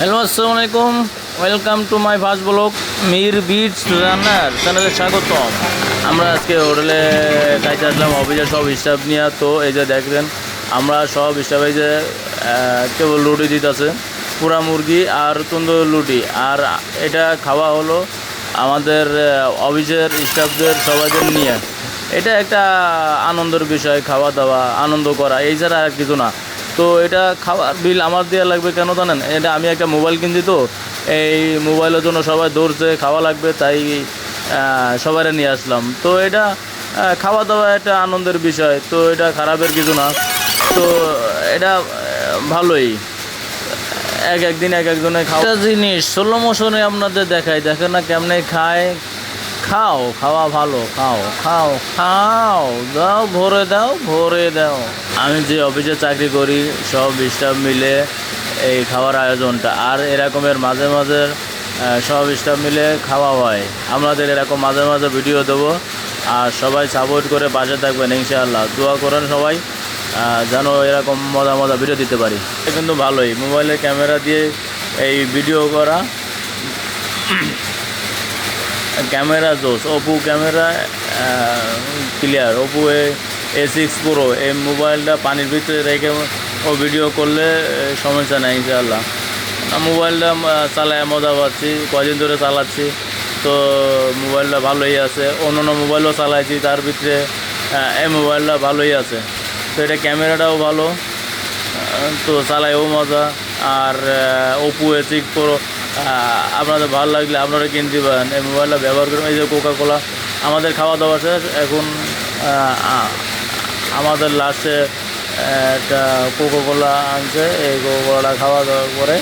Hello আসসালামু আলাইকুম welcome to my first blog Mir bites রান্নার চ্যানেলে স্বাগতম। আমরা আজকে হোটেলে খাইতে আসলাম অফিসের সব স্টাফ নিয়ে। তো এই যে দেখলেন, আমরা সব স্টাফ যে কেবল রুটি দিতেছে, পুরা মুরগি আর তন্দুর রুটি। আর এটা খাওয়া হলো আমাদের অফিসের স্টাফদের সবাইদের নিয়ে। এটা একটা আনন্দের বিষয় খাওয়া দাওয়া আনন্দ করা এই ছাড়া আর কিছু না। তো এটা খাওয়ার বিল আমার দেওয়া লাগবে কেন জানেন? এটা আমি একটা মোবাইল কিনছি তো, এই মোবাইলের জন্য সবাই দৌড়ছে, খাওয়া লাগবে, তাই সবাই নিয়ে আসলাম। তো এটা খাওয়া দাওয়া একটা আনন্দের বিষয়, তো এটা খারাপের কিছু না। তো এটা ভালোই। এক একদিন এক একজনে খাওয়া জিনিস, ষোলো মোশনে আপনাদের দেখায় দেখেন না কেমনে খায় খাও, খাওয়া ভালো, খাও খাও খাও, দাও, ভরে দাও ভরে দাও। আমি যে অফিসে চাকরি করি, সব স্টাফ মিলে এই খাওয়ার আয়োজনটা। আর এরকমের মাঝে মাঝে সব স্টাফ মিলে খাওয়া হয়। আপনাদের এরকম মাঝে মাঝে ভিডিও দেবো। আর সবাই সাপোর্ট করে পাশে থাকবেন, ইনশাআল্লাহ। দোয়া করেন সবাই যেন এরকম মজা মজা ভিডিও দিতে পারি। কিন্তু ভালোই। মোবাইলের ক্যামেরা দিয়ে এই ভিডিও করা। ক্যামেরা জোস। Oppo camera clear Oppo A A six pro এই মোবাইলটা পানির ভিতরে রেখে ও ভিডিও করলে সমস্যা নেই, ইনশাআল্লাহ। মোবাইলটা চালায়, মজা পাচ্ছি। কদিন ধরে চালাচ্ছি। তো মোবাইলটা ভালোই আছে। অন্য অন্য মোবাইলও চালাইছি। তার ভিতরে এই মোবাইলটা ভালোই আছে। তো এটা ক্যামেরাটাও ভালো। তো চালাইও মজা। আর ওপো এ সিক্স প্রো আপনাদের ভালো লাগলে আপনারা কিনতে পারেন। এই মোবাইলটা ব্যবহার করুন এই যে কোকা কোলা আমাদের খাওয়া দাওয়া শেষ। এখন আমাদের লাস্টে একটা কোকো কোলা আনছে। এই কোকো কোলাটা খাওয়া দাওয়ার পরে